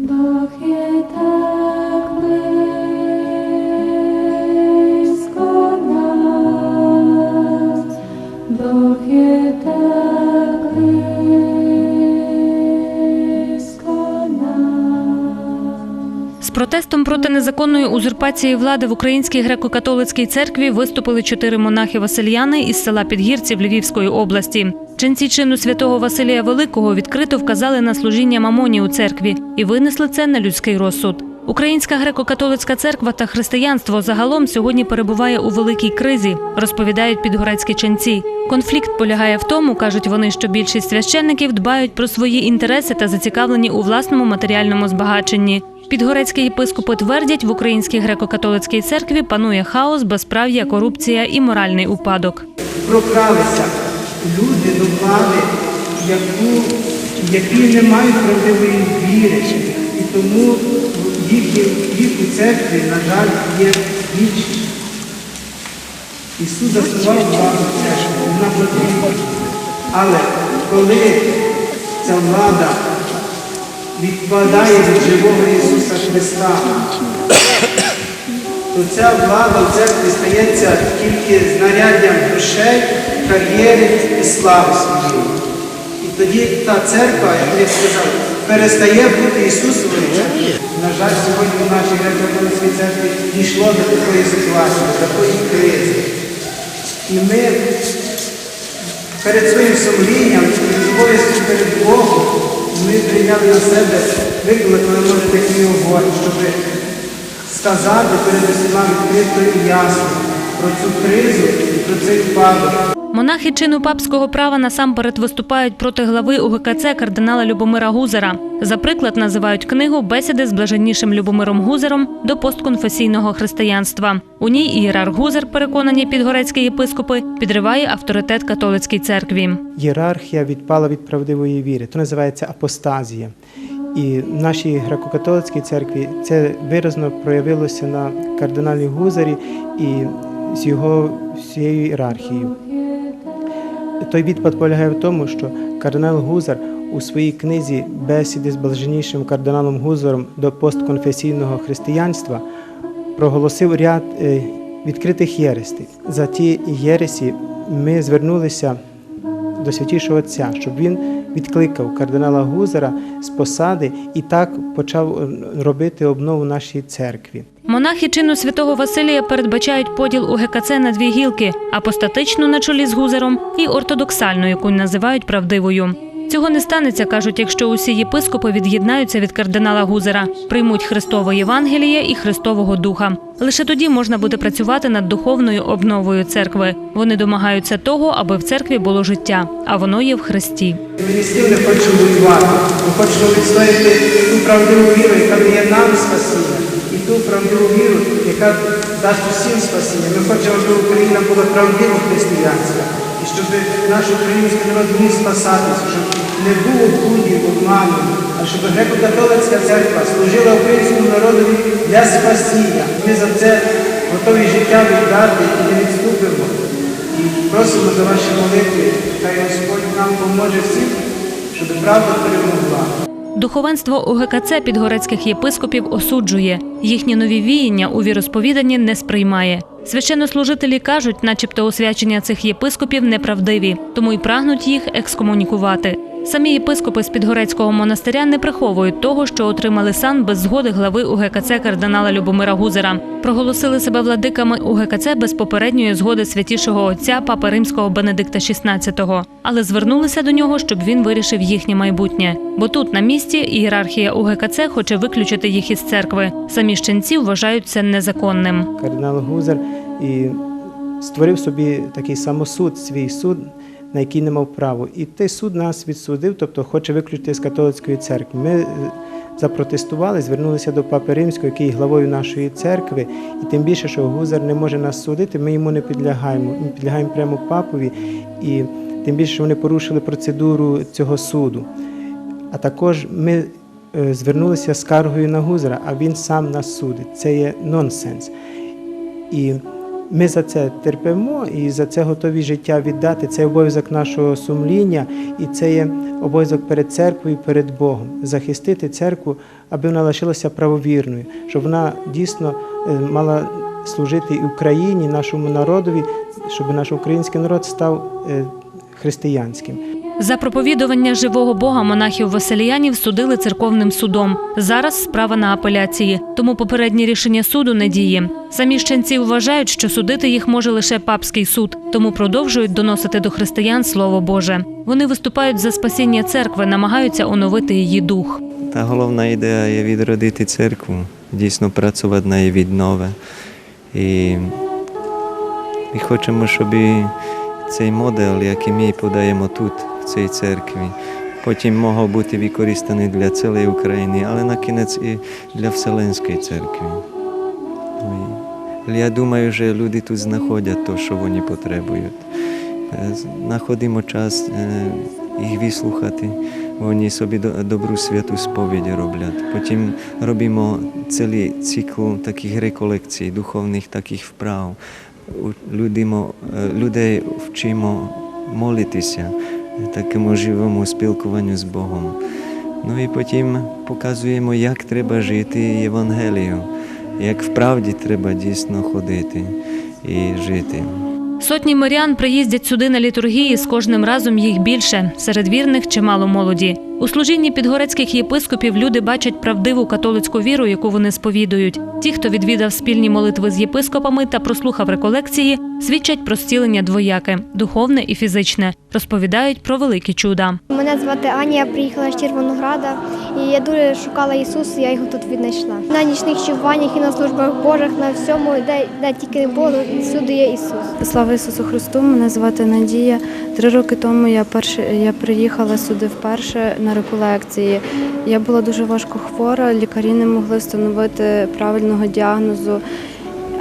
З протестом проти незаконної узурпації влади в Українській греко-католицькій церкві виступили чотири монахи-васильяни із села Підгірців Львівської області. Ченці чину святого Василія Великого відкрито вказали на служіння мамоні у церкві і винесли це на людський розсуд. Українська греко-католицька церква та християнство загалом сьогодні перебуває у великій кризі, розповідають підгорецькі ченці. Конфлікт полягає в тому, кажуть вони, що більшість священників дбають про свої інтереси та зацікавлені у власному матеріальному збагаченні. Підгорецькі єпископи твердять, в українській греко-католицькій церкві панує хаос, безправ'я, корупція і моральний упадок. прокралися люди до влади, яку, які не мають правдивої віри. І тому їхні, їх у церкві, на жаль, є більшість. Ісус заснував владу церкви, вона потрібна. Але коли ця влада відпадає від живого Ісуса Христа, то ця влада в церкві стається тільки знаряддям грошей, кар'єри і слави своєї. І тоді та церква, як я сказав, перестає бути Ісусовою. На жаль, сьогодні в нашій греко-католицькій церкві дійшло до такої ситуації, до такої кризи. І ми перед своїм сумлінням, перед обов'язком перед Богом, ми прийняли на себе виклик, ви можете такий говорити, щоб сказати перед усіма відкрито і ясно про цю кризу і про цей випадок. Монахи чину папського права насамперед виступають проти глави УГКЦ кардинала Любомира Гузера. За приклад називають книгу Бесіди з блаженнішим Любомиром Гузером до постконфесійного християнства. У ній ієрарх Гузер, переконані підгорецькі єпископи, підриває авторитет католицькій церкві. Ієрархія відпала від правдивої віри. То називається апостазія. І в нашій греко-католицькій церкві це виразно проявилося на кардиналі Гузарі і з його всією ієрархією. Той відпад полягає в тому, що кардинал Гузар у своїй книзі Бесіди з блаженнішим кардиналом Гузаром до постконфесійного християнства проголосив ряд е, відкритих єрестей. За ті єресі ми звернулися до святішого Отця, щоб він відкликав кардинала Гузера з посади і так почав е, робити обнову нашій церкві. Монахи чину святого Василія передбачають поділ УГКЦ на дві гілки: апостатичну на чолі з Гузером і ортодоксальну, яку називають правдивою. Цього не станеться, кажуть, якщо усі єпископи від'єднаються від кардинала Гузера, приймуть Христове Євангеліє і Христового Духа. Лише тоді можна буде працювати над духовною обновою церкви. Вони домагаються того, аби в церкві було життя, а воно є в Христі. Ми не хочемо воювати. Ми відстояти ту правдиву віру, яка дає нам спасіння, і ту правдиву віру, яка дасть усім спасіння. Ми хочемо, щоб Україна була правдиво християнська, щоб наш український народ міг спасатися, щоб не було блудів, обману, а щоб греко-католицька церква служила українському народові для спасіння. Ми за це готові життя віддати і не відступимо. І просимо за ваші молитви, хай Господь нам поможе всім, щоб правда перемогла. Духовенство УГКЦ підгорецьких єпископів осуджує. Їхні нові віяння у віросповіданні не сприймає. Священнослужителі кажуть, начебто освячення цих єпископів неправдиві, тому й прагнуть їх екскомунікувати. Самі єпископи з Підгорецького монастиря не приховують того, що отримали сан без згоди глави УГКЦ кардинала Любомира Гузера. Проголосили себе владиками УГКЦ без попередньої згоди святішого отця Папи Римського Бенедикта XVI, але звернулися до нього, щоб він вирішив їхнє майбутнє. Бо тут на місці ієрархія УГКЦ хоче виключити їх із церкви. Самі ж ченці вважають це незаконним. Кардинал Гузар і створив собі такий самосуд, свій суд, на який не мав права. І той суд нас відсудив, тобто хоче виключити з католицької церкви. Ми е, запротестували, звернулися до Папи Римського, який є главою нашої церкви, і тим більше, що Гузар не може нас судити, ми йому не підлягаємо. Ми підлягаємо прямо папові, і тим більше, що вони порушили процедуру цього суду. А також ми е, звернулися з скаргою на Гузара, а він сам нас судить. Це є нонсенс. І ми за це терпимо і за це готові життя віддати. Це обов'язок нашого сумління, і це є обов'язок перед церквою, перед Богом захистити церкву, аби вона лишилася правовірною, щоб вона дійсно е, мала служити Україні, нашому народові, щоб наш український народ став е, християнським. За проповідування живого Бога монахів Василіянів судили церковним судом. Зараз справа на апеляції, тому попереднє рішення суду не діє. Самі ж ченці вважають, що судити їх може лише папський суд, тому продовжують доносити до християн слово Боже. Вони виступають за спасіння церкви, намагаються оновити її дух. Та головна ідея є відродити церкву, дійсно працювати на її віднове. І ми хочемо, щоб цей модель, який ми подаємо тут, цій церкві, потім мог бути використаний для цілої України, але на кінець і для Вселенської церкви. Я думаю, що люди тут знаходять те, що вони потребують. Е, Знаходимо час е, їх вислухати. Вони собі до- добру святу сповідь роблять. Потім робимо цілий цикл таких реколекцій, духовних таких вправ. Людимо, е, людей вчимо молитися, такому живому спілкуванню з Богом. Ну і потім показуємо, як треба жити Євангелію, як вправді треба дійсно ходити і жити. Сотні мирян приїздять сюди на літургії з кожним разом їх більше. Серед вірних чимало молоді. У служінні підгорецьких єпископів люди бачать правдиву католицьку віру, яку вони сповідують. Ті, хто відвідав спільні молитви з єпископами та прослухав реколекції, свідчать про зцілення двояке духовне і фізичне. Розповідають про великі чуда. Мене звати Аня, я приїхала з Червонограда і я дуже шукала Ісуса, я його тут віднайшла. На нічних чуваннях і на службах Божих, на всьому, де, де тільки не було, всюди є Ісус. Слава Ісусу Христу! Мене звати Надія. Три роки тому я перше я приїхала сюди вперше на реколекції. Я була дуже важко хвора, лікарі не могли встановити правильного діагнозу.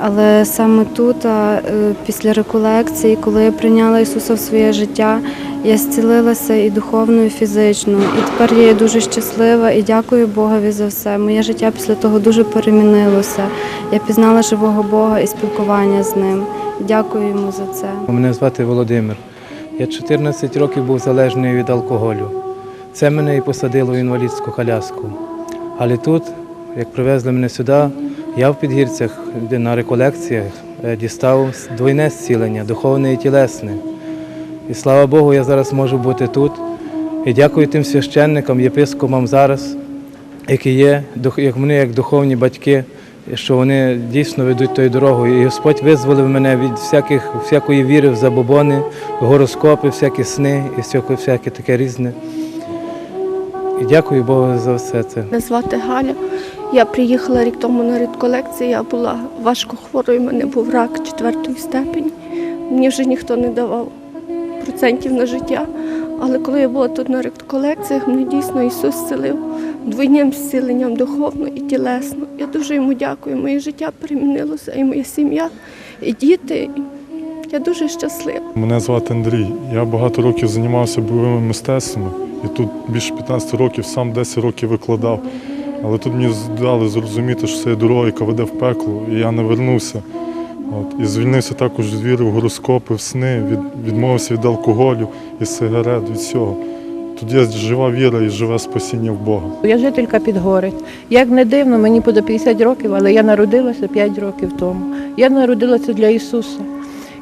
Але саме тут, е, після реколекції, коли я прийняла Ісуса в своє життя, я зцілилася і духовно, і фізично. І тепер я є дуже щаслива і дякую Богові за все. Моє життя після того дуже перемінилося. Я пізнала живого Бога і спілкування з ним. Дякую йому за це. Мене звати Володимир. Я 14 років був залежний від алкоголю. Це мене і посадило в інвалідську коляску. Але тут, як привезли мене сюди, я в підгірцях на реколекціях е, дістав двойне зцілення, духовне і тілесне. І слава Богу, я зараз можу бути тут. І дякую тим священникам, єпископам зараз, які є, як вони як духовні батьки, що вони дійсно ведуть тою дорогою. І Господь визволив мене від всяких, всякої віри в забобони, в гороскопи, всякі сни і всяке, всяке таке різне. І дякую Богу за все це. Мене звати Галя. Я приїхала рік тому на редколекцію. Я була важко хворою, у мене був рак четвертої степені. Мені вже ніхто не давав процентів на життя. Але коли я була тут на редколекціях, мені дійсно Ісус зцілив двойним зціленням духовно і тілесно. Я дуже йому дякую. Моє життя перемінилося, і моя сім'я, і діти. Я дуже щаслива. Мене звати Андрій. Я багато років займався бойовими мистецтвами і тут більше 15 років сам 10 років викладав. Але тут мені дали зрозуміти, що це є дорога, яка веде в пекло, і я не вернувся. От. І звільнився також від віри в гороскопи, в сни, від, відмовився від алкоголю і сигарет, від всього. Тут є жива віра і живе спасіння в Бога. Я жителька Підгорець. Як не дивно, мені буде 50 років, але я народилася 5 років тому. Я народилася для Ісуса.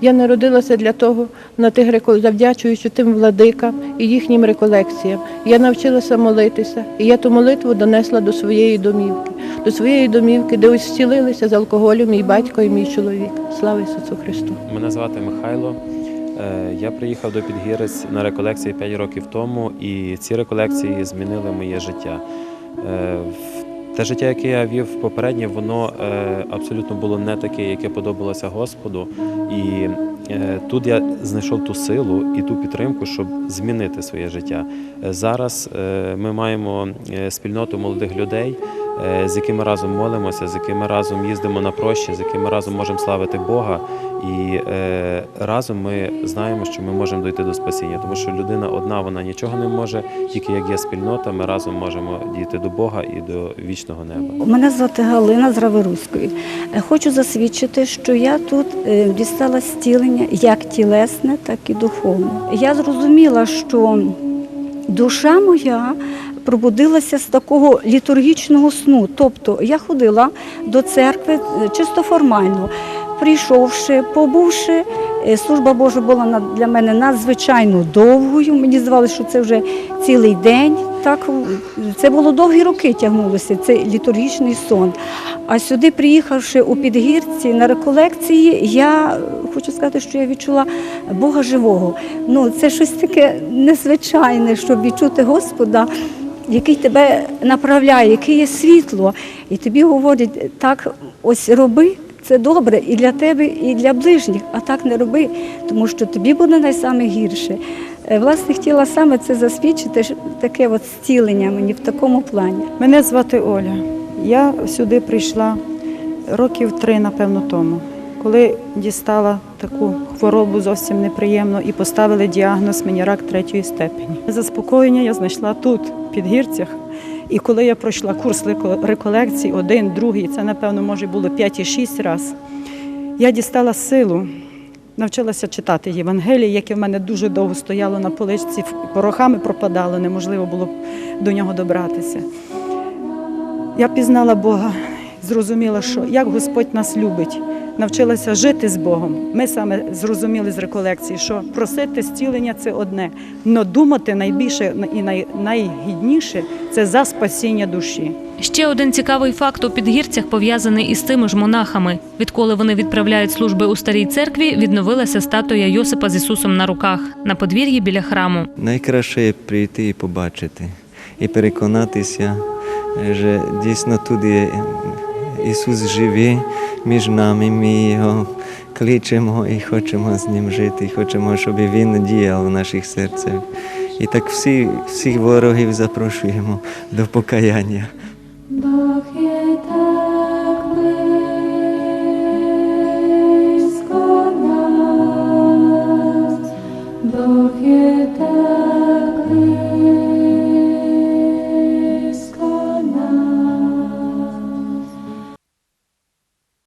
Я народилася для того, на тих реко- завдячуючи тим владикам і їхнім реколекціям. Я навчилася молитися, і я ту молитву донесла до своєї домівки, до своєї домівки, де ось зцілилися з алкоголю мій батько і мій чоловік. Слава Ісусу Христу! Мене звати Михайло. Е, Я приїхав до Підгірець на реколекції 5 років тому, і ці реколекції змінили моє життя. Те життя, яке я вів попереднє, воно е, абсолютно було не таке, яке подобалося Господу. І е, тут я знайшов ту силу і ту підтримку, щоб змінити своє життя. Е, Зараз е, ми маємо е, спільноту молодих людей, з якими разом молимося, з якими разом їздимо на прощі, з якими разом можемо славити Бога. І е, разом ми знаємо, що ми можемо дойти до спасіння, тому що людина одна вона нічого не може, тільки як є спільнота, ми разом можемо дійти до Бога і до вічного неба. Мене звати Галина з Раверуської. Е, Хочу засвідчити, що я тут е, дістала зцілення як тілесне, так і духовне. Я зрозуміла, що душа моя пробудилася з такого літургічного сну. Тобто я ходила до церкви е, чисто формально. Прийшовши, побувши, е, служба Божа була для мене надзвичайно довгою. Мені здавалося, що це вже цілий день. Так, це було довгі роки тягнулося, цей літургічний сон. А сюди, приїхавши у Підгірці на реколекції, я е, хочу сказати, що я відчула Бога живого. Ну, це щось таке незвичайне, щоб відчути Господа, який тебе направляє, який є світло. І тобі говорять, так ось роби. Це добре і для тебе, і для ближніх, а так не роби, тому що тобі буде найсаме гірше. Е, Власне, хотіла саме це засвідчити, таке от зцілення мені в такому плані. Мене звати Оля. Я сюди прийшла років три, напевно, тому, коли дістала таку хворобу зовсім неприємну і поставили діагноз мені рак третьої степені. Заспокоєння я знайшла тут, в Підгірцях. І коли я пройшла курс реколекцій, один, другий, це, напевно, може було п'ять і шість разів, я дістала силу, навчилася читати Євангеліє, яке в мене дуже довго стояло на поличці, порохами пропадало, неможливо було до нього добратися. Я пізнала Бога, зрозуміла, що як Господь нас любить, навчилася жити з Богом. Ми саме зрозуміли з реколекції, що просити зцілення це одне, але думати найбільше і най, найгідніше це за спасіння душі. Ще один цікавий факт у підгірцях пов'язаний із тими ж монахами. Відколи вони відправляють служби у старій церкві, відновилася статуя Йосипа з Ісусом на руках на подвір'ї біля храму. Найкраще є прийти і побачити, і переконатися, що дійсно тут є Ісус живий між нами, ми його кличемо і хочемо з ним жити, і хочемо, щоб Він діяв в наших серцях. І так всі, всіх ворогів запрошуємо до покаяння.